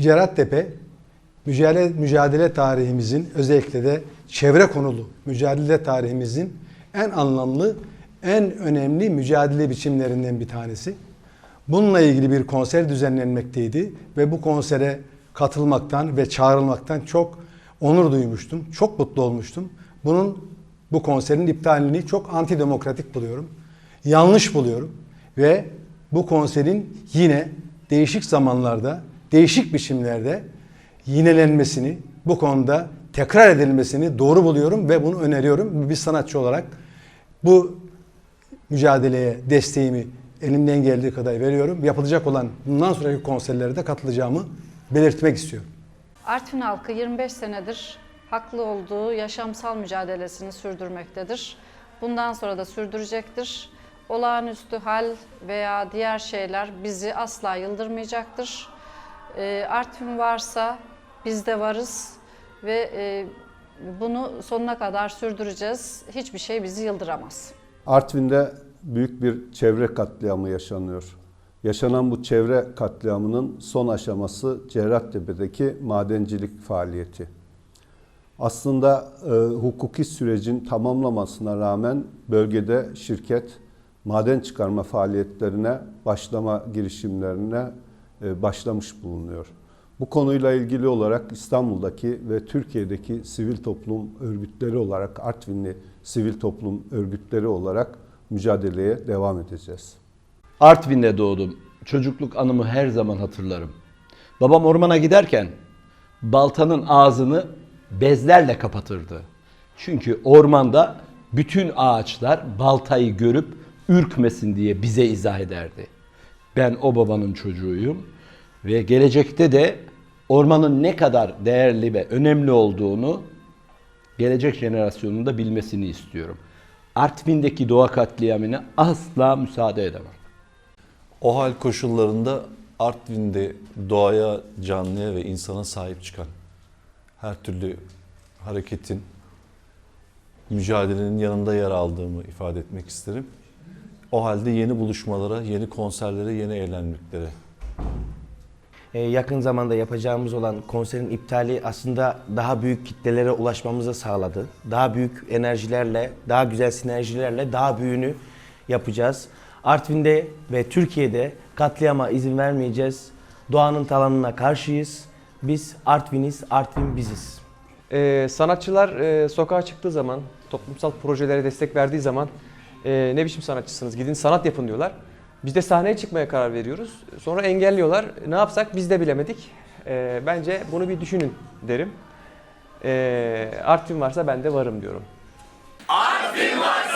Cerattepe mücadele, mücadele tarihimizin özellikle de çevre konulu mücadele tarihimizin en anlamlı, en önemli mücadele biçimlerinden bir tanesi. Bununla ilgili bir konser düzenlenmekteydi ve bu konsere katılmaktan ve çağrılmaktan çok onur duymuştum. Çok mutlu olmuştum. Bunun bu konserin iptalini çok antidemokratik buluyorum. Yanlış buluyorum ve bu konserin yine değişik zamanlarda, değişik biçimlerde yinelenmesini, bu konuda tekrar edilmesini doğru buluyorum ve bunu öneriyorum. Bir sanatçı olarak bu mücadeleye desteğimi elimden geldiği kadar veriyorum. Yapılacak olan bundan sonraki konserlere de katılacağımı belirtmek istiyorum. Artvin halkı 25 senedir haklı olduğu yaşamsal mücadelesini sürdürmektedir. Bundan sonra da sürdürecektir. Olağanüstü hal veya diğer şeyler bizi asla yıldırmayacaktır. Ee, Artvin varsa biz de varız ve e, bunu sonuna kadar sürdüreceğiz. Hiçbir şey bizi yıldıramaz. Artvin'de büyük bir çevre katliamı yaşanıyor. Yaşanan bu çevre katliamının son aşaması Cerrahtepe'deki madencilik faaliyeti. Aslında e, hukuki sürecin tamamlamasına rağmen bölgede şirket maden çıkarma faaliyetlerine başlama girişimlerine e, başlamış bulunuyor. Bu konuyla ilgili olarak İstanbul'daki ve Türkiye'deki sivil toplum örgütleri olarak Artvinli sivil toplum örgütleri olarak mücadeleye devam edeceğiz. Artvin'de doğdum. Çocukluk anımı her zaman hatırlarım. Babam ormana giderken baltanın ağzını bezlerle kapatırdı. Çünkü ormanda bütün ağaçlar baltayı görüp ürkmesin diye bize izah ederdi. Ben o babanın çocuğuyum ve gelecekte de ormanın ne kadar değerli ve önemli olduğunu gelecek jenerasyonun da bilmesini istiyorum. Artvin'deki doğa katliamına asla müsaade edemem. O hal koşullarında Artvin'de doğaya, canlıya ve insana sahip çıkan her türlü hareketin, mücadelenin yanında yer aldığımı ifade etmek isterim. O halde yeni buluşmalara, yeni konserlere, yeni eğlenmelere Ee, yakın zamanda yapacağımız olan konserin iptali aslında daha büyük kitlelere ulaşmamızı sağladı. Daha büyük enerjilerle, daha güzel sinerjilerle daha büyüğünü yapacağız. Artvin'de ve Türkiye'de katliama izin vermeyeceğiz. Doğanın talanına karşıyız. Biz Artvin'iz, Artvin biziz. Ee, sanatçılar e, sokağa çıktığı zaman, toplumsal projelere destek verdiği zaman e, ne biçim sanatçısınız gidin sanat yapın diyorlar. Biz de sahneye çıkmaya karar veriyoruz. Sonra engelliyorlar. Ne yapsak biz de bilemedik. E, bence bunu bir düşünün derim. E, Artvin varsa ben de varım diyorum. Artvin varsa